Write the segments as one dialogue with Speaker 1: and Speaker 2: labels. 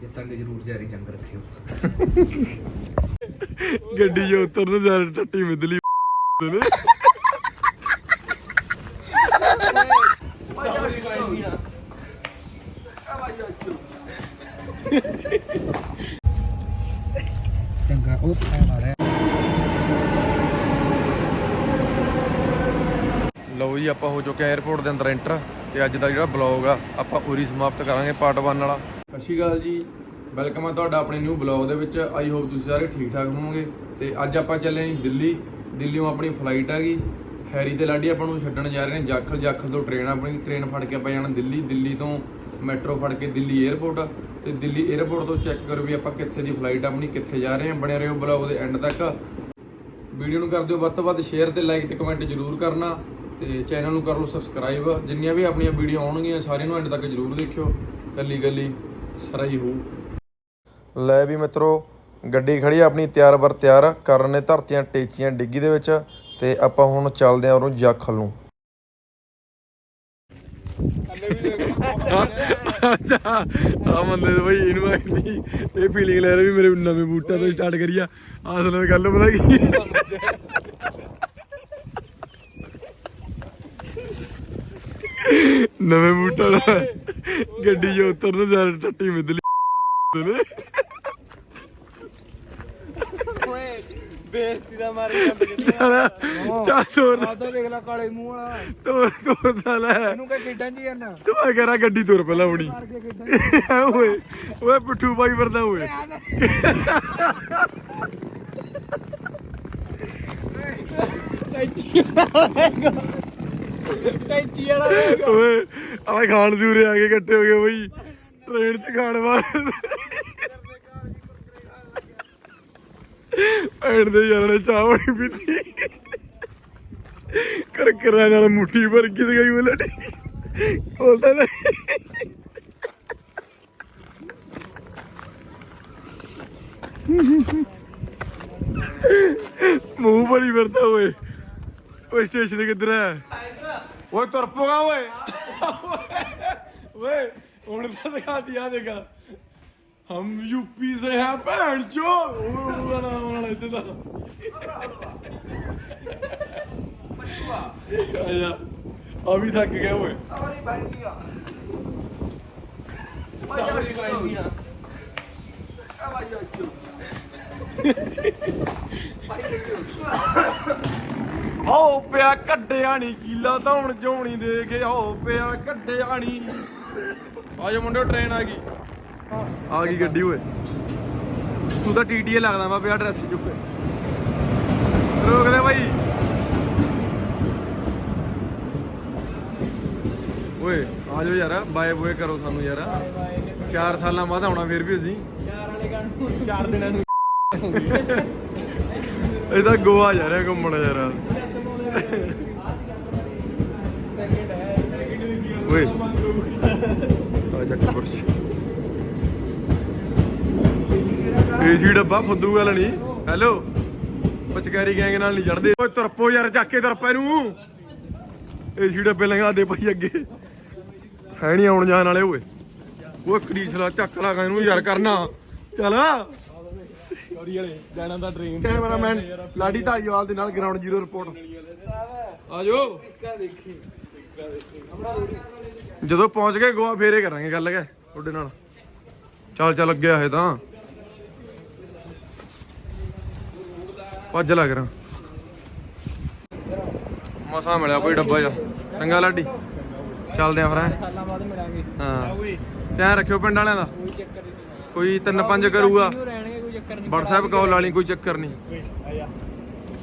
Speaker 1: ਜਿੱਤਾਂਗੇ ਜ਼ਰੂਰ ਜਾਰੀ ਜੰਗ ਰੱਖਿਓ।
Speaker 2: ਗੱਡੀ 'ਚ ਉਤਰਨ ਜਾ ਟੱਟੀ ਮਿਦਲੀ ਨੇ।
Speaker 1: ਚੰਗਾ ਉਹ ਪਾ ਮਾਰਿਆ।
Speaker 2: ਲਓ ਜੀ ਆਪਾਂ ਹੋ ਚੁੱਕੇ ਆ 에어ਪੋਰਟ ਦੇ ਅੰਦਰ ਐਂਟਰ ਤੇ ਅੱਜ ਦਾ ਜਿਹੜਾ ਬਲੌਗ ਆ ਆਪਾਂ ਉਰੀ ਸਮਾਪਤ ਕਰਾਂਗੇ ਪਾਰਟ 1 ਵਾਲਾ। ਸਤਿ ਸ਼੍ਰੀ ਅਕਾਲ ਜੀ। ਵੈਲਕਮ ਆ ਤੁਹਾਡਾ ਆਪਣੇ ਨਿਊ ਬਲੌਗ ਦੇ ਵਿੱਚ। ਆਈ ਹੋਪ ਤੁਸੀਂ ਸਾਰੇ ਠੀਕ ਠਾਕ ਹੋਵੋਗੇ। ਤੇ ਅੱਜ ਆਪਾਂ ਚੱਲੇ ਹਾਂ ਦਿੱਲੀ। ਦਿੱਲੀੋਂ ਆਪਣੀ ਫਲਾਈਟ ਆ ਹੈਰੀ ਤੇ ਲਾਡੀ ਆਪਾਂ ਨੂੰ ਛੱਡਣ ਜਾ ਰਹੇ ਨੇ। ਜਾਖਲ ਜਾਖਲ ਤੋਂ ਟ੍ਰੇਨ ਆਪਣੀ। ਟ੍ਰੇਨ ਫੜ ਕੇ ਆਪਾਂ ਜਾਣਾ ਦਿੱਲੀ। ਦਿੱਲੀ ਤੋਂ ਮੈਟਰੋ ਫੜ ਕੇ ਦਿੱਲੀ 에ਅਰਪੋਰਟ ਤੇ ਦਿੱਲੀ 에ਅਰਪੋਰਟ ਤੋਂ ਚੈੱਕ ਕਰੋ ਵੀ ਆਪਾਂ ਕਿੱਥੇ ਦੀ ਫਲਾਈਟ ਆਪਣੀ, ਕਿੱਥੇ ਜਾ ਰਹੇ ਹਾਂ। ਬਣਿਆ ਰਹੋ ਬਲੌਗ ਦੇ ਐਂਡ ਤੱਕ। ਵੀਡੀਓ ਨੂੰ ਕਰ ਦਿਓ ਵੱਧ ਤੋਂ ਵੱਧ ਸ਼ੇਅਰ ਤੇ ਲਾਈਕ ਤੇ ਕਮੈਂਟ ਜ਼ਰੂਰ ਕਰਨਾ। ਤੇ ਚੈਨਲ ਨੂੰ ਕਰ ਲਓ ਸਬਸਕ੍ਰਾਈਬ ਜਿੰਨੀਆਂ ਵੀ ਆਪਣੀਆਂ ਵੀਡੀਓ ਆਉਣਗੀਆਂ, ਸਾਰਿਆਂ ਨੂੰ ਐਂਡ ਤੱਕ ਜ਼ਰੂਰ ਦੇਖਿਓ। ਕੱਲੀ ਕੱਲੀ ਸਾਰਾ ਹੀ ਹੋਊ। ਲੈ ਵੀ ਮਿੱਤਰੋ ਗੱਡੀ ਖੜੀ ਆ ਆਪਣੀ ਤਿਆਰ ਬਰ ਤਿਆਰ ਕਰਨ ਨੇ ਧਰਤੀਆਂ ਟੇਚੀਆਂ ਡਿੱਗੀ ਦੇ ਵਿੱਚ ਤੇ ਆਪਾਂ ਹੁਣ ਚੱਲਦੇ ਆਂ ਉਹਨੂੰ ਜਾਖਲ ਨੂੰ ਆ ਮੰਦੇ ਬਈ ਇਹਨੂੰ ਆਂਦੀ ਇਹ ਫੀਲਿੰਗ ਲੈ ਰਿਹਾ ਵੀ ਮੇਰੇ ਨਵੇਂ ਬੂਟਾਂ ਤੋਂ ਸਟਾਰਟ ਕਰੀਆ ਅਸਲ ਵਿੱਚ ਗੱਲ ਪਤਾ ਕੀ? ਨਵੇਂ ਬੂਟਾਂ ਦਾ ਗੱਡੀ 'ਚ ਉਤਰਨ ਜਾ ਟੱਟੀ ਮਿਦਲੀ ਨੇ।
Speaker 1: ਓਏ ਬੇਇੱਜ਼ਤੀ ਦਾ ਮਾਰੀ
Speaker 2: ਚੱਲ ਤੋਰ
Speaker 1: ਆ ਤਾਂ ਦੇਖ ਲੈ ਕਾਲੇ ਮੂੰਹ ਵਾਲਾ।
Speaker 2: ਤੋਰ ਤੋਰ ਦਾ ਲੈ।
Speaker 1: ਇਹਨੂੰ ਕਹ ਕਿੱਡਾਂ ਜੀ ਜਾਂਦਾ
Speaker 2: ਤੂੰ ਆ ਕਰਾ ਗੱਡੀ ਤੁਰ ਪਹਿਲਾਂ ਹੁਣੀ ਓਏ ਓਏ ਪਿੱਠੂ ਬਾਈ ਵਰਦਾ ਓਏ।
Speaker 1: ਟੈਂਚੀ ਵਾਲਾ
Speaker 2: ਓਏ ਆ ਖਾਣ ਦੂਰੇ ਆ ਕੇ ਇਕੱਠੇ ਹੋ ਗਏ ਬਈ। ਟ੍ਰੇਨ 'ਚ ਖਾਣ ਵਾਰ ਐਂਡ ਦੇ ਯਾਰ ਨੇ ਚਾਹ ਬਣੀ ਪੀਤੀ। ਕਰ ਨਾਲ ਮੁੱਠੀ ਭਰ ਕੇ ਗਈ ਉਹ ਲੜੀ ਬੋਲਦਾ ਲੈ। ਮੂੰਹ ਭਰੀ ਫਿਰਦਾ ਓਏ। ਓਏ ਸਟੇਸ਼ਨ ਕਿੱਧਰ ਹੈ ਓਏ ਤੁਰ ਪੋਗਾ ਓਏ। ਓਏ ਹੁਣ ਤਾਂ ਦਿਖਾ ਦਿਆ ਦੇਗਾ ਹਮ ਯੂਪੀ ਸੇ ਹੈ ਭੈਣ ਚੋ। ਉਹ ਵਾਲਾ ਵਾਲਾ ਇੱਥੇ ਦਾ ਆਇਆ। ਆ ਵੀ ਥੱਕ ਗਿਆ ਓਏ।
Speaker 1: ਅਰੇ ਭਾਈ ਆ। ਭਾਈ ਭਾਈ ਆ। ਆ। ਭਾਈ ਚੋ
Speaker 2: ਹੋ ਪਿਆ ਕੱਢਿਆ ਨੀ ਕੀਲਾ ਤਾਂ ਹੁਣ ਜੋਣੀ ਦੇ ਕੇ ਹੋ ਪਿਆ ਕੱਢਿਆ ਨੀ। ਆਜੋ ਮੁੰਡਿਓ ਟ੍ਰੇਨ ਆ ਗਈ। ਆ ਗਈ ਗੱਡੀ ਓਏ। ਤੂੰ ਤਾਂ ਟੀਟੀਏ ਲੱਗਦਾ ਵਾ ਪਿਆ ਡਰੈਸ ਚੁੱਕ ਰੋਕ ਦੇ ਬਾਈ। ਓਏ ਆਜੋ ਯਾਰ ਬਾਏ ਬੋਏ ਕਰੋ ਸਾਨੂੰ ਯਾਰ। 4 ਸਾਲਾਂ ਬਾਅਦ ਆਉਣਾ ਫੇਰ ਵੀ ਅਸੀਂ।
Speaker 1: ਚਾਰ ਵਾਲੇ ਗਾਣ ਨੂੰ ਚਾਰ ਦਿਨਾਂ ਨੂੰ।
Speaker 2: ਇਹ ਤਾਂ ਗੋਆ ਜਾ ਰਿਹਾ ਘੁੰਮਣ ਯਾਰ। ਓਏ ਆ ਡੱਬਾ ਫੁੱਦੂ ਵਾਲਾ ਨਹੀਂ। ਹੈਲੋ ਪਚਕਾਰੀ ਗੈਂਗ ਨਾਲ ਨਹੀਂ ਚੜਦੇ। ਓਏ ਤੁਰਪੋ ਯਾਰ ਚੱਕ ਕੇ ਤੁਰਪੈ ਨੂੰ ਏਸੀ ਡੱਬੇ ਲੰਘਾ ਦੇ ਭਾਈ ਅੱਗੇ। ਹੈ ਨਹੀਂ ਆਉਣ ਜਾਣ ਵਾਲੇ ਓਏ। ਓਏ ਕੜੀਸਲਾ ਚੱਕ ਲਾ ਇਹਨੂੰ ਯਾਰ ਕਰਨਾ। ਚੱਲ।
Speaker 1: ਚੋਰੀ ਵਾਲੇ ਜਾਣਾ ਦਾ ਡ੍ਰੀਮ
Speaker 2: ਕੈਮਰਾਮੈਨ ਲਾਡੀ ਢਾਲੀਵਾਲ ਦੇ ਨਾਲ ਗਰਾਊਂਡ ਜ਼ੀਰੋ ਰਿਪੋਰਟ ਆਜੋ। ਜਦੋਂ ਪਹੁੰਚ ਗਏ ਗੋਆ ਫੇਰੇ ਕਰਾਂਗੇ ਗੱਲ ਕੇ ਤੁਹਾਡੇ ਨਾਲ। ਚੱਲ ਚੱਲ ਅੱਗੇ ਆਏ ਤਾਂ। ਭੱਜ ਲੱਗ ਰਾਂ ਮਸਾ ਮਿਲਿਆ ਕੋਈ ਡੱਬਾ ਜਾ ਚੰਗਾ ਲਾਡੀ। ਚੱਲਦੇ ਆਂ ਫਿਰ ਹੈਂ।
Speaker 1: ਸਾਲਾਂ ਬਾਅਦ ਮਿਲਾਂਗੇ
Speaker 2: ਹਾਂ। ਧਿਆਨ ਰੱਖਿਓ ਪਿੰਡ ਵਾਲਿਆਂ ਦਾ।
Speaker 1: ਕੋਈ
Speaker 2: ਤਿੰਨ ਪੰਜ ਕਰੂਗਾ। WhatsApp ਕਾਲ ਵਾਲੀ ਕੋਈ ਚੱਕਰ ਨਹੀਂ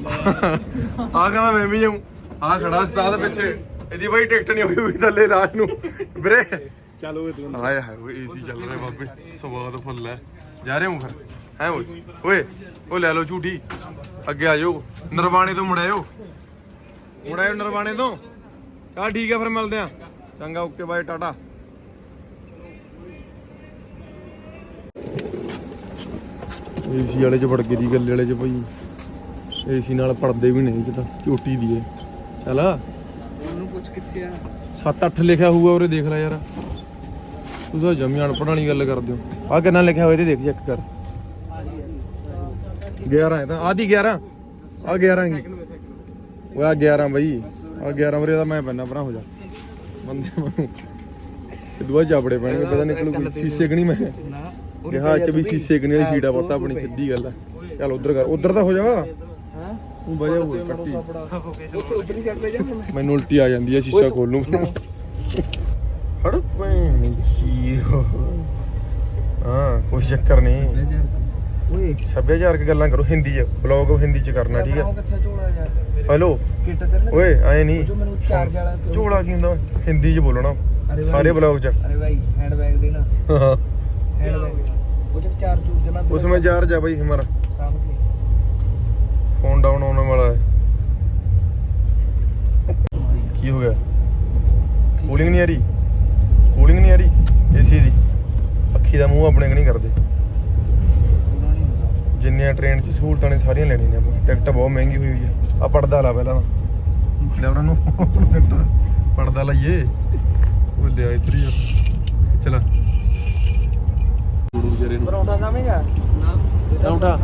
Speaker 2: ਆ ਕਹਿੰਦਾ ਮੈਂ ਵੀ ਜਾਉਂ ਆ ਖੜਾ ਉਸਤਾਦ ਪਿੱਛੇ। ਇਹਦੀ ਬਾਈ ਟਿਕਟ ਨਹੀਂ ਹੋਈ ਹੋਈ ਥੱਲੇ ਲਾਜ ਨੂੰ। ਵੀਰੇ।
Speaker 1: ਚੱਲ ਓਏ ਤੂੰ
Speaker 2: ਹਾਏ ਹਾਏ ਓਏ ਏਸੀ ਚੱਲ ਰਿਹਾ ਬਾਬੇ। ਸਵਾਦ ਫੁੱਲ ਹੈ। ਜਾ ਰਹੇ ਹਾਂ ਫਿਰ। ਹੈ ਓਏ ਓਏ ਉਹ ਲੈ ਲਓ ਝੂਠੀ। ਅੱਗੇ ਆ ਜਾਓ। ਨਰਵਾਣੇ ਤੋਂ ਮੁੜਾਇਓ ਮੁੜਾਇਓ ਨਰਵਾਣੇ ਤੋਂ। ਚਲ ਠੀਕ ਆ ਫਿਰ ਮਿਲਦੇ ਆ ਚੰਗਾ ਓਕੇ ਬਾਏ ਟਾਟਾ। ਏਸੀ ਵਾਲੇ ਚ ਵੜ ਗਈ ਦੀ ਗੱਲੇ ਵਾਲੇ ਚ ਭਾਈ। ਏਸੀ ਨਾਲ ਪੜਦੇ ਵੀ ਨਹੀਂ ਕਿਤਾ ਝੋਟੀ ਦੀ ਏ। ਚੱਲ
Speaker 1: ਉਹਨੂੰ ਪੁੱਛ ਕਿੱਥੇ ਆ?
Speaker 2: 7-8 ਲਿਖਿਆ ਹੋਊਗਾ ਉਰੇ ਦੇਖ ਲੈ ਯਾਰ। ਤੂੰ ਤਾਂ ਜਮੀ ਅਨਪੜ੍ਹ ਵਾਲੀ ਗੱਲ ਕਰਦੇ ਹੋ ਆ ਕਿੰਨਾ ਲਿਖਿਆ ਹੋਇਆ ਤੇ ਦੇਖ ਚੈੱਕ ਕਰ। 11 ਹੈ ਤਾਂ ਆਦੀ 11 ਆ 11 ਕੀ ਉਹ ਆ 11 ਬਈ। ਆ 11 ਵਰੇ ਦਾ ਮੈਂ ਪੈਣਾ ਭਰਾ ਹੋ ਜਾ। ਬੰਦੇ ਦੁਆ ਜਾਬੜੇ ਪੈਣਗੇ ਪਤਾ ਨਿਕਲੂ ਕੋਈ ਸੀਸੇ ਕਣੀ ਮੈਂ? ਕਿਹਾ ਚ ਵੀ ਸੀਸੇ ਕਣੀ ਵਾਲੀ ਸ਼ੀਟ ਆ ਪਤਾ ਆਪਣੀ ਸਿੱਧੀ ਗੱਲ ਆ। ਚੱਲ ਉਧਰ ਕਰ। ਉਧਰ ਤਾਂ ਹੋ ਜਾ। ਮੈਨੂੰ ਉਲਟੀ ਆ ਜਾਂਦੀ ਹੈ ਸ਼ੀਸ਼ਾ ਖੋਲ ਲੂੰ ਹੜ ਭੈਣ ਕੀ ਹਾਂ ਕੋਈ ਚੱਕਰ ਨਹੀਂ
Speaker 1: ਓਏ।
Speaker 2: ਸੱਭਿਆਚਾਰਕ ਗੱਲਾਂ ਕਰੋ ਹਿੰਦੀ ਚ ਬਲੌਗ ਹਿੰਦੀ ਚ ਕਰਨਾ ਠੀਕ ਹੈ ਹੈਲੋ ਓਏ ਆਏ ਨਹੀਂ ਝੋਲਾ ਕੀ ਹੁੰਦਾ? ਹਿੰਦੀ ਚ ਬੋਲਣਾ। ਸਾਰੇ ਬਲੌਗ ਚ।
Speaker 1: ਅਰੇ ਭਾਈ ਹੈਂਡਬੈਗ ਦੇਣਾ
Speaker 2: ਹਾਂ।
Speaker 1: ਹੈਂਡਬੈਗ ਉਹ ਚ ਚਾਰ ਚੂਰ ਜਨਾ
Speaker 2: ਉਸ ਵਿੱਚ ਚਾਰਜ ਆ ਭਾਈ
Speaker 1: ਹਮਾਰਾ।
Speaker 2: ਕੌਣ ਡਾਊਨ ਆਉਣ ਵਾਲਾ ਹੈ। ਕੀ ਹੋ ਗਿਆ? ਕੂਲਿੰਗ ਨਹੀਂ ਆ ਰਹੀ? ਕੂਲਿੰਗ ਨਹੀਂ ਆ ਰਹੀ? ਏਸੀ ਦੀ। ਅੱਖੀ ਦਾ ਮੂੰਹ ਆਪਣੇ ਨਹੀਂ ਕਰਦੇ? ਜਿੰਨੀਆਂ ਟ੍ਰੇਨ 'ਚ ਸਹੂਲਤਾਂ ਨੇ, ਸਾਰੀਆਂ ਲੈਣੀਆਂ ਨੇ ਆਪਾਂ। ਟਿਕਟ ਬਹੁਤ ਮਹਿੰਗੀ ਹੋਈ ਹੋਈ ਆ। ਆ ਪੜਦਾ ਲਾ ਪਹਿਲਾਂ ਲੈ ਉਹਨਾਂ ਨੂੰ। ਪੜਦਾ ਲਈਏ। ਉਹ ਲਿਆ ਇਧਰ ਹੀ ਚਲਾ।
Speaker 1: ਪਰੌਂਠਾ ਖਾਵੇਂਗਾ?
Speaker 2: ਪਰੌਂਠਾ।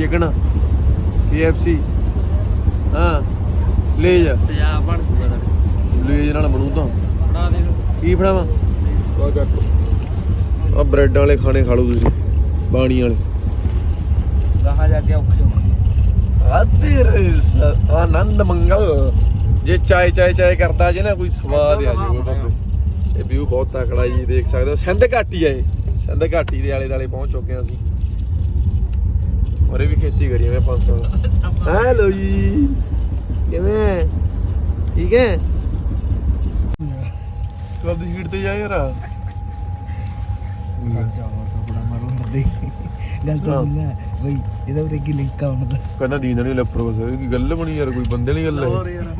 Speaker 2: ਚਿਕਨ KFC ਹਾਂ ਲੈ ਜਾ।
Speaker 1: ਜਾ ਬਣ ਜੂਗਾ
Speaker 2: ਲੈ ਨਾਲ ਬਣੂ ਤਾਂ।
Speaker 1: ਫੜਾ ਦੇ
Speaker 2: ਕੀ ਫੜਾਵਾਂ ਆ ਬ੍ਰੈਡ ਵਾਲੇ ਖਾਣੇ ਖਾ ਲਓ ਤੁਸੀਂ ਬਾਣੀ ਵਾਲੇ।
Speaker 1: ਗਾਹਾਂ ਜਾ ਕੇ ਔਖੇ ਹੋਣਗੇ।
Speaker 2: ਆ ਤੇਰੇ ਸ- ਆਨੰਦ ਮੰਗਲ। ਜੇ ਚਾਏ ਚਾਏ ਚਾਏ ਕਰਦਾ ਜੇ ਨਾ ਕੋਈ ਸਵਾਦ ਆ ਬਾਬੇ। ਇਹ ਵਿਊ ਬਹੁਤ ਤਕੜਾ ਜੀ ਦੇਖ ਸਕਦੇ ਹੋ। ਸਿੰਧ ਘਾਟੀ ਆ ਇਹ। ਸਿੰਧ ਘਾਟੀ ਦੇ ਆਲੇ ਦਾਲੇ ਪਹੁੰਚ ਚੁੱਕੇ ਹਾਂ ਅਸੀਂ। ਔਰੇ ਵੀ ਖੇਤੀ ਕਰੀ ਮੈਂ 5 ਸਾਲ ਹੈਲੋ ਜੀ। ਕਿਵੇਂ ਠੀਕ ਹੈ ਤੂੰ ਆਪਣੀ ਸੀਟ ਤੇ ਜਾ ਯਾਰ।
Speaker 1: ਜਾਵਾ ਕਪੜਾ ਮਾਰੂ ਹਰਦੇ ਗੱਲ ਤਾਂ ਨਹੀਂ ਨਾ ਬਈ ਇਹਦਾ ਉਰੇ ਕੀ ਲਿੰਕ ਆਉਣ ਦਾ
Speaker 2: ਕਹਿੰਦਾ ਦੀਨ ਨਹੀਂ ਲੈਪਰ ਬਸ। ਕੀ ਗੱਲ ਬਣੀ ਯਾਰ? ਕੋਈ ਬੰਦੇ ਨਹੀਂ ਗੱਲ ਹੈ
Speaker 1: ਯਾਰ।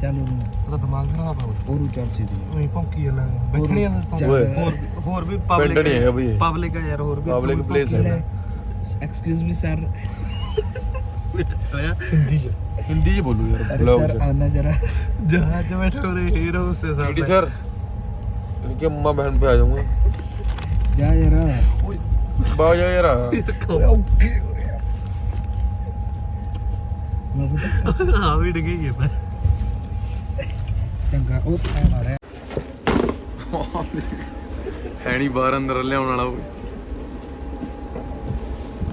Speaker 1: ਚੱਲ ਉਹਨੂੰ
Speaker 3: ਉਹਦਾ ਦਿਮਾਗ ਖਰਾਬ ਆ
Speaker 1: ਉਹਨੂੰ ਚੱਲ ਸੀ ਦੀ।
Speaker 3: ਉਹੀ ਭੌਂਕੀ ਜਾਂਦਾ ਬੈਠਣੀ ਆ
Speaker 1: ਚੱਲ।
Speaker 2: ਓਏ।
Speaker 3: ਹੋਰ ਹੋਰ ਵੀ
Speaker 2: ਪਿੰਡ
Speaker 3: ਪਬਲਿਕ
Speaker 2: ਨਹੀਂ ਹੈਗਾ ਬਈ ਇਹ।
Speaker 3: ਪਬਲਿਕ ਆ ਯਾਰ ਹੋਰ ਵੀ
Speaker 2: ਪਬਲਿਕ ਪਲੇਸ ਹੈ
Speaker 1: ਐਕਸਕਿਊਜ਼ ਮੀ ਸਰ
Speaker 2: ਹਿੰਦੀ ਚ ਹਿੰਦੀ ਚ ਬੋਲੋ ਯਾਰ
Speaker 1: ਅਰੇ
Speaker 2: ਬਲੌਗ
Speaker 1: ਸਰ
Speaker 2: ਚ
Speaker 1: ਆਨਾ ਜਰਾ
Speaker 3: ਜਹਾਜ਼ 'ਚ ਬੈਠੇ ਹੋਰੇ ਹੀਰੋ ਉਸਤੇ ਸਰ
Speaker 2: टीटी सर इनके अम्मा बहन पे आ जाऊंगा
Speaker 1: ਜਾ ਜਰਾ
Speaker 2: बाबा जा यार
Speaker 1: ਓਏ ਓਕੇ ਮੈਂ ਬਤਾ
Speaker 3: ਆ ਵੀ ਡਿੱਗੇ ਗਿਆ ਮੈਂ
Speaker 1: ਚੰਗਾ ਉਹ ਪਾ ਮਾਰਿਆ
Speaker 2: है नहीं बाहर अंदर ले आने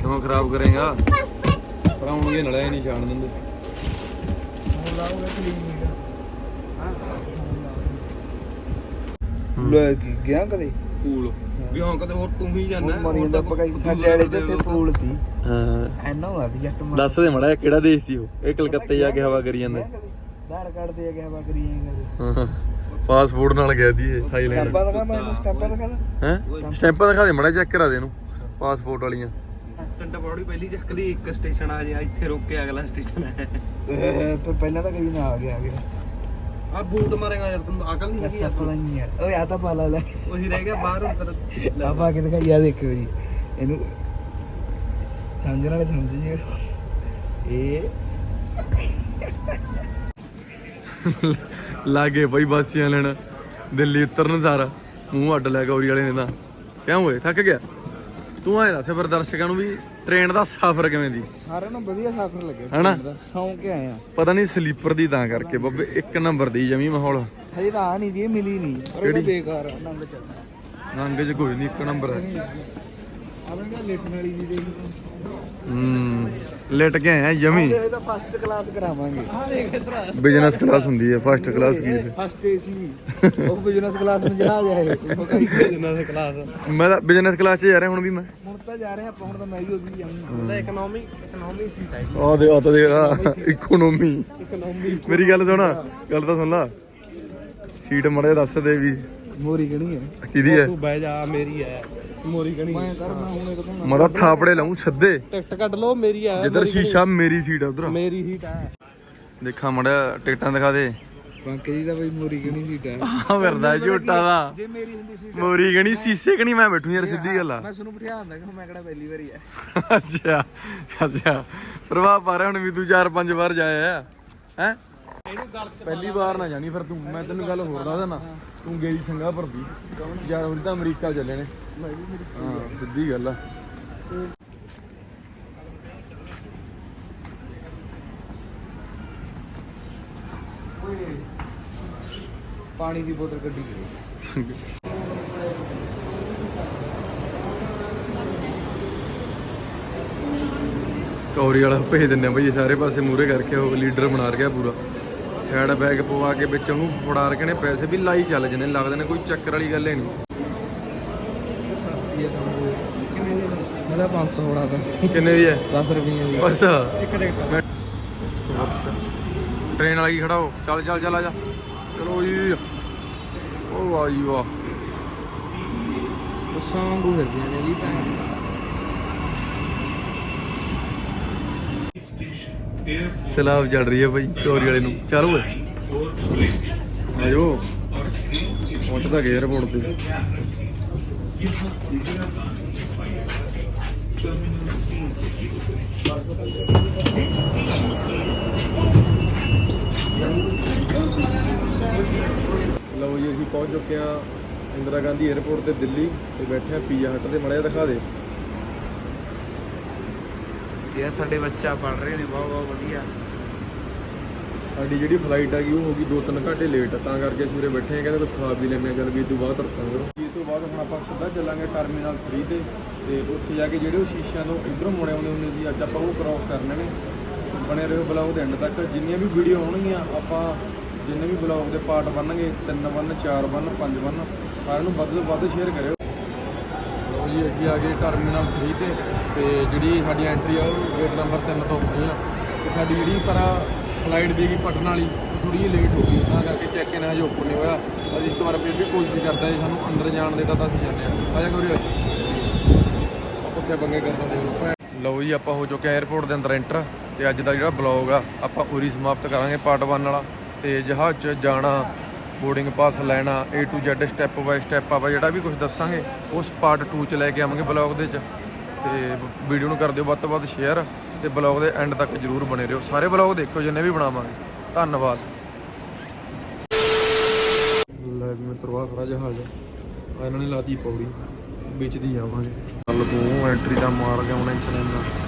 Speaker 2: ਕਿਉਂ ਖਰਾਬ ਕਰੇਗਾ। ਪਰ ਹੁਣ ਇਹ ਨਲਿਆ ਨਹੀਂ ਛਾਣ ਦਿੰਦੇ।
Speaker 1: ਹੁਣ ਲਾਉਂਗਾ ਕਲੀਨ ਮੀਟਰ ਲੈ ਗਿਆ ਕਦੇ?
Speaker 3: ਪੂਲ। ਵੀ ਕਦੇ ਹੋਰ ਤੂੰ ਹੀ
Speaker 2: ਕਿਹੜਾ ਦੇਸ਼ ਸੀ ਉਹ? ਇਹ ਕਲਕੱਤੇ ਜਾ ਕੇ ਹਵਾ ਕਰੀ ਜਾਂਦਾ। ਨਾਲ ਗਿਆ ਦੀ ਇਹ ਥਾਈਲੈਂਡ
Speaker 1: ਸਟੈਂਪਾਂ ਦਿਖਾ
Speaker 2: ਦੇ। ਮੜਾ ਚੈੱਕ ਕਰਾ ਦੇ ਇਹਨੂੰ। ਪਾਸਪੋਰਟ ਵਾਲੀਆਂ।
Speaker 3: ਟੰਡਾ ਬੌੜੀ ਪਹਿਲੀ ਚੱਕ ਲਈ ਇੱਕ ਸਟੇਸ਼ਨ ਆ ਜਾ ਇੱਥੇ ਰੁਕ ਕੇ ਅਗਲਾ ਸਟੇਸ਼ਨ ਹੈ
Speaker 1: ਇਹ ਪਰ ਪਹਿਲਾਂ ਤਾਂ ਕਈ ਨਾ ਆ ਗਿਆ ਆ ਗਿਆ।
Speaker 3: ਆ ਬੂਟ ਮਾਰੇਗਾ ਯਾਰ ਤੈਨੂੰ ਅਕਲ ਨਹੀਂ ਹੈਗੀ
Speaker 1: ਸੱਪ
Speaker 3: ਯਾਰ।
Speaker 1: ਨਹੀਂ ਯਾਰ। ਓਏ ਆ ਤਾਂ ਪਾਲਾ ਲੈ।
Speaker 3: ਉਹੀ ਰਹਿ ਗਿਆ ਬਾਹਰ ਅੰਦਰ
Speaker 1: ਆ ਪਾ ਕੇ ਦਿਖਾਈ ਆ ਦੇਖਿਓ ਜੀ। ਇਹਨੂੰ ਸਮਝਣ ਵਾਲੇ ਸਮਝ ਜੀ ਇਹ
Speaker 2: ਲਾਗੇ ਬਈ ਬਾਸੀਆਂ ਲੈਣ ਦਿੱਲੀ ਉਤਰਨ ਸਾਰਾ। ਮੂੰਹ ਅੱਡ ਲੈ ਗੌਰੀ ਵਾਲੇ ਨੇ ਤਾਂ। ਕਿਉਂ ਹੋਏ ਥੱਕ ਗਿਆ? ਤੂੰ ਆਏ ਦੱਸ ਫਿਰ ਦਰਸ਼ਕਾਂ ਨੂੰ ਵੀ ਟ੍ਰੇਨ ਦਾ ਸਫ਼ਰ ਕਿਵੇਂ ਦੀ?
Speaker 1: ਸਾਰਿਆਂ ਨੂੰ ਵਧੀਆ ਸਫ਼ਰ ਲੱਗਿਆ
Speaker 2: ਹਨਾ?
Speaker 1: ਸੌਂ ਕੇ ਆਏ ਆ।
Speaker 2: ਪਤਾ ਨਹੀਂ ਸਲੀਪਰ ਦੀ ਤਾਂ ਕਰਕੇ ਬੱਬੇ ਇੱਕ ਨੰਬਰ ਦੀ ਜਮੀ ਮਾਹੌਲ।
Speaker 1: ਹਜੇ ਤਾਂ ਆ ਨਹੀਂ ਦੀ ਮਿਲੀ ਨਹੀਂ। ਪਰ ਇਹ ਤਾਂ ਬੇਕਾਰ ਆ ਨੰਗ ਚੱਲਦਾ
Speaker 2: ਨੰਗ ਚ ਕੋਈ ਨਹੀਂ ਇੱਕ ਨੰਬਰ ਹੈ।
Speaker 1: ਆਪਣੇ ਲੇਟਣ ਵਾਲੀ ਦੀ ਦੇਖ।
Speaker 2: ਹੂੰ। ਲੇਟ ਕੇ ਆਇਆ ਜਮੀ
Speaker 1: ਇਹ ਤਾਂ ਫਸਟ ਕਲਾਸ ਕਰਾਵਾਂਗੇ। ਆ ਦੇਖ ਇਧਰ
Speaker 2: ਬਿਜ਼ਨਸ ਕਲਾਸ ਹੁੰਦੀ ਹੈ ਫਸਟ ਕਲਾਸ ਕੀ ਹੈ?
Speaker 1: ਫਸਟ ਏਸੀ ਉਹ ਬਿਜ਼ਨਸ ਕਲਾਸ ਨੂੰ ਉਹ ਕਹੀ
Speaker 3: ਜਿੰਨਾ ਕਲਾਸ
Speaker 2: ਮੈਂ ਤਾਂ ਬਿਜ਼ਨਸ ਕਲਾਸ 'ਚ ਜਾ ਰਿਹਾ ਹੁਣ ਵੀ ਮੈਂ।
Speaker 1: ਹੁਣ ਤਾਂ ਜਾ ਰਹੇ ਆਪਾਂ ਹੁਣ ਤਾਂ ਮੈਂ ਵੀ ਉਹਦੀ ਜਾਊਂਗਾ
Speaker 3: ਤਾਂ ਇਕਨੋਮੀ ਇਕਨੋਮੀ ਸੀਟ ਹੈ
Speaker 2: ਆ ਦੇ ਆ ਤਾਂ ਦੇਖ ਇਕਨੋਮੀ
Speaker 3: ਇਕਨੋਮੀ
Speaker 2: ਮੇਰੀ ਗੱਲ ਸੁਣ ਗੱਲ ਤਾਂ ਸੁਣ ਲਾ। ਸੀਟ ਮੜੇ ਦੱਸ ਦੇ ਵੀ।
Speaker 1: ਮੋਰੀ ਕਿਹੜੀ ਹੈ?
Speaker 2: ਕਿਹਦੀ ਹੈ?
Speaker 3: ਤੂੰ ਬਹਿ ਜਾ ਮੇਰੀ ਹੈ। ਮੋਰੀ ਕਣੀ।
Speaker 1: ਮੈਂ ਕਰ ਮੈਂ ਹੁਣ ਇਹ ਤਾਂ
Speaker 2: ਮੜਾ ਥਾਪੜੇ ਲਾਉਂ ਸੱਦੇ
Speaker 3: ਟਿਕਟ ਕੱਢ ਲਓ ਮੇਰੀ ਹੈ
Speaker 2: ਜਿੱਧਰ ਸ਼ੀਸ਼ਾ ਮੇਰੀ ਸੀਟ ਆ ਉਧਰ।
Speaker 3: ਮੇਰੀ ਸੀਟ ਹੈ
Speaker 2: ਦੇਖਾਂ ਮੜਾ ਟਿਕਟਾਂ ਦਿਖਾ ਦੇ।
Speaker 1: ਬਾਂਕੇ ਦੀ ਤਾਂ ਬਈ ਮੋਰੀ ਕਿਹੜੀ ਸੀਟ ਹੈ
Speaker 2: ਆ ਫਿਰਦਾ ਝੋਟਾ ਦਾ
Speaker 1: ਜੇ ਮੇਰੀ ਹੁੰਦੀ ਸੀਟ
Speaker 2: ਮੋਰੀ ਗਣੀ ਸੀਸੇ ਕਣੀ ਮੈਂ ਬੈਠੂ ਯਾਰ ਸਿੱਧੀ ਗੱਲ ਆ।
Speaker 1: ਮੈਂ ਤੁਹਾਨੂੰ ਬਿਠਾ ਦਿੰਦਾ ਕਿ ਮੈਂ ਕਿਹੜਾ ਪਹਿਲੀ ਵਾਰੀ ਹੈ
Speaker 2: ਅੱਛਾ ਅੱਛਾ। ਪ੍ਰਭਾਵ ਪਾ ਰਿਹਾ ਹੁਣ ਵੀ ਤੂੰ ਚਾਰ ਪੰਜ ਵਾਰ ਜਾਇਆ ਹੈ? ਪਹਿਲੀ ਵਾਰ ਨਾ ਜਾਣੀ ਫਿਰ ਤੂੰ। ਮੈਂ ਤੈਨੂੰ ਗੱਲ ਹੋਰ ਦੱਸ ਦੇਣਾ ਤੂੰ ਗਈ ਸਿੰਗਾਪੁਰ ਦੀ। ਯਾਰ ਹੁਣ ਤਾਂ ਅਮਰੀਕਾ ਚੱਲੇ ਨੇ। ਹਾਂ ਸਿੱਧੀ ਗੱਲ ਆ।
Speaker 1: ਪਾਣੀ ਦੀ ਬੋਤਲ ਕੱਢੀ ਗਈ
Speaker 2: ਕੌਰੀ ਵਾਲਾ ਭੇਜ ਦਿੰਨੇ ਆ ਬਈ ਸਾਰੇ ਪਾਸੇ ਮੂਰੇ ਕਰਕੇ ਉਹ ਲੀਡਰ ਬਣਾ ਰਿਹਾ ਪੂਰਾ। ਸਾਈਡ ਬੈਗ ਪਵਾ ਕੇ ਵਿੱਚ ਉਹਨੂੰ ਫੜਾ ਰਕੇ ਨੇ ਪੈਸੇ ਵੀ ਲਾਈ ਚੱਲ ਜਨੇ ਲੱਗਦੇ ਨੇ ਕੋਈ ਚੱਕਰ ਵਾਲੀ ਗੱਲ ਹੀ ਨਹੀਂ।
Speaker 1: ਸਸਤੀ ਹੈ ਤਾਂ ਕਿੰਨੇ ਦੀ ਮੇਰਾ 500 ਹੋਣਾ ਤਾਂ।
Speaker 2: ਕਿੰਨੇ ਦੀ ਹੈ
Speaker 1: 10 ਰੁਪਏ ਦੀ।
Speaker 2: ਬਸ
Speaker 1: ਇੱਕ ਟਿਕਟ
Speaker 2: ਟ੍ਰੇਨ ਵਾਲਾ ਕੀ ਖੜਾ ਹੋ? ਚੱਲ ਚੱਲ ਚੱਲ ਆ ਜਾ। ਚਲੋ ਜੀ। ਉਹ ਵਾਹ ਜੀ ਵਾਹ।
Speaker 1: ਉਸਾਂ ਵਾਂਗੂ ਫਿਰਦੀਆਂ ਨੇ ਜੀ ਭੈਣ
Speaker 2: ਸਲਾਬ ਚੜ ਰਹੀ ਹੈ ਭਾਈ ਚੋਰੀ ਵਾਲੇ ਨੂੰ। ਚਲ ਓਏ। ਆਜੋ। ਪਹੁੰਚਦਾ ਗਿਆ 에어ਪੋਰਟ ਤੇ। ਲਓ ਜੀ, ਅਸੀਂ ਪਹੁੰਚ ਚੁੱਕੇ ਆ ਇੰਦਰਾ ਗਾਂਧੀ 에어ਪੋਰਟ ਤੇ ਦਿੱਲੀ ਤੇ ਬੈਠੇ ਆ ਪੀਜ਼ਾ ਹੱਟ ਤੇ। ਮੜਿਆ ਦਿਖਾ ਦੇ।
Speaker 1: ਇਹ ਸਾਡੇ ਬੱਚਾ ਪੜ ਰਹੇ ਨੇ ਬਹੁਤ ਬਹੁਤ ਵਧੀਆ।
Speaker 2: ਸਾਡੀ ਜਿਹੜੀ ਫਲਾਈਟ ਆ ਗਈ ਉਹ ਹੋ ਗਈ 2-3 ਘੰਟੇ ਲੇਟ ਤਾਂ ਕਰਕੇ ਅਸੀਂ ਉਰੇ ਬੈਠੇ ਆ ਕਹਿੰਦੇ ਕੁਝ ਖਾ ਵੀ ਲੈਣੇ ਚੱਲ ਵੀ ਇਹ ਤੋਂ ਬਾਅਦ ਤੁਰਪਾਂਗੇ ਇਸ ਤੋਂ ਬਾਅਦ ਹੁਣ ਆਪਾਂ ਸਿੱਧਾ ਚੱਲਾਂਗੇ ਟਰਮੀਨਲ 3 ਤੇ ਤੇ ਉੱਥੇ ਜਾ ਕੇ ਜਿਹੜੇ ਉਹ ਸ਼ੀਸ਼ਿਆਂ ਤੋਂ ਇਧਰੋਂ ਮੁੜੇ ਆਉਂਦੇ ਹੁੰਦੇ ਸੀ ਅੱਜ ਆਪਾਂ ਉਹ ਕ੍ਰਾਸ ਕਰਨੇ ਨੇ। ਬਣੇ ਰਹੋ ਬਲੌਗ ਦੇ ਐਂਡ ਤੱਕ ਜਿੰਨੀਆਂ ਵੀ ਵੀਡੀਓ ਆਉਣਗੀਆਂ ਆਪਾਂ ਜਿੰਨੇ ਵੀ ਬਲੌਗ ਦੇ ਪਾਰਟ ਬਣਨਗੇ 3 ਬਣ 4 ਬਣ 5 ਬਣ ਸਾਰਿਆਂ ਨੂੰ ਵੱਧ ਤੋਂ ਵੱਧ ਸ਼ੇਅਰ ਕਰਿਓ। ਜੀ, ਅਸੀਂ ਆ ਗਏ ਟਰਮੀਨਲ 3 ਤੇ ਤੇ ਜਿਹੜੀ ਸਾਡੀ ਐਂਟਰੀ ਆ, ਉਹ ਗੇਟ ਨੰਬਰ 3 ਤੋਂ ਹੋਣੀ ਆ। ਤੇ ਸਾਡੀ ਜਿਹੜੀ ਪਰ ਫਲਾਈਟ ਦੀ ਗਈ ਪਟਨ ਵਾਲੀ, ਉਹ ਥੋੜੀ ਜਿਹੀ ਲੇਟ ਹੋ ਗਈ। ਤਾਂ ਕਰਕੇ ਚੈੱਕ ਇਨ ਹਜੇ ਓਪਨ ਨਹੀਂ ਹੋਇਆ। ਅਸੀਂ ਇੱਕ ਵਾਰ ਫਿਰ ਵੀ ਕੋਸ਼ਿਸ਼ ਕਰਦਾ ਹਾਂ ਸਾਨੂੰ ਅੰਦਰ ਜਾਣ ਦੇ ਤਾਂ ਅਸੀਂ ਜਾਂਦੇ ਆ। ਆ ਜਾ ਕੋਰੀ ਉੱਥੇ ਬੰਗੇ ਕਰਦਾ ਦੇ ਲਓ। ਜੀ, ਆਪਾਂ ਹੋ ਚੁੱਕੇ ਆ 에어ਪੋਰਟ ਦੇ ਅੰਦਰ ਐਂਟਰ ਤੇ ਅੱਜ ਦਾ ਜਿਹੜਾ ਬਲੌਗ ਆ, ਆਪਾਂ ਪੂਰੀ ਸਮਾਪਤ ਕਰਾਂਗੇ ਪਾਰਟ 1 ਵਾਲਾ। ਤੇ ਜਹਾਜ਼ 'ਚ ਜਾਣਾ ਬੋਰਡਿੰਗ ਪਾਸ ਲੈਣਾ, A to Z step by step ਆਪਾਂ ਜਿਹੜਾ ਵੀ ਕੁਝ ਦੱਸਾਂਗੇ, ਉਸ ਪਾਰਟ 2 ਚ ਲੈ ਕੇ ਆਵਾਂਗੇ ਬਲੌਗ ਦੇ ਚ। ਤੇ ਵੀਡੀਓ ਨੂੰ ਕਰ ਦਿਓ ਵੱਧ ਤੋਂ ਵੱਧ ਸ਼ੇਅਰ ਤੇ ਬਲੌਗ ਦੇ ਐਂਡ ਤੱਕ ਜਰੂਰ ਬਣੇ ਰਹੋ। ਸਾਰੇ ਬਲੌਗ ਦੇਖਿਓ ਜਿੰਨੇ ਵੀ ਬਣਾਵਾਂਗੇ। ਧੰਨਵਾਦ। ਲੈ ਵੀ ਮੈਂ ਤਰਵਾ ਖੜਾ ਜਹਾਜ਼। ਆ ਇਹਨਾਂ ਨੇ ਲਾਤੀ ਪੌੜੀ। ਵਿੱਚ ਦੀ ਜਾਵਾਂਗੇ। ਚੱਲ ਤੂੰ ਐਂਟਰੀ ਦਾ ਮਾਰ ਗਿਆ ਹੁਣ ਇੰਚ ਲੈਂਦਾ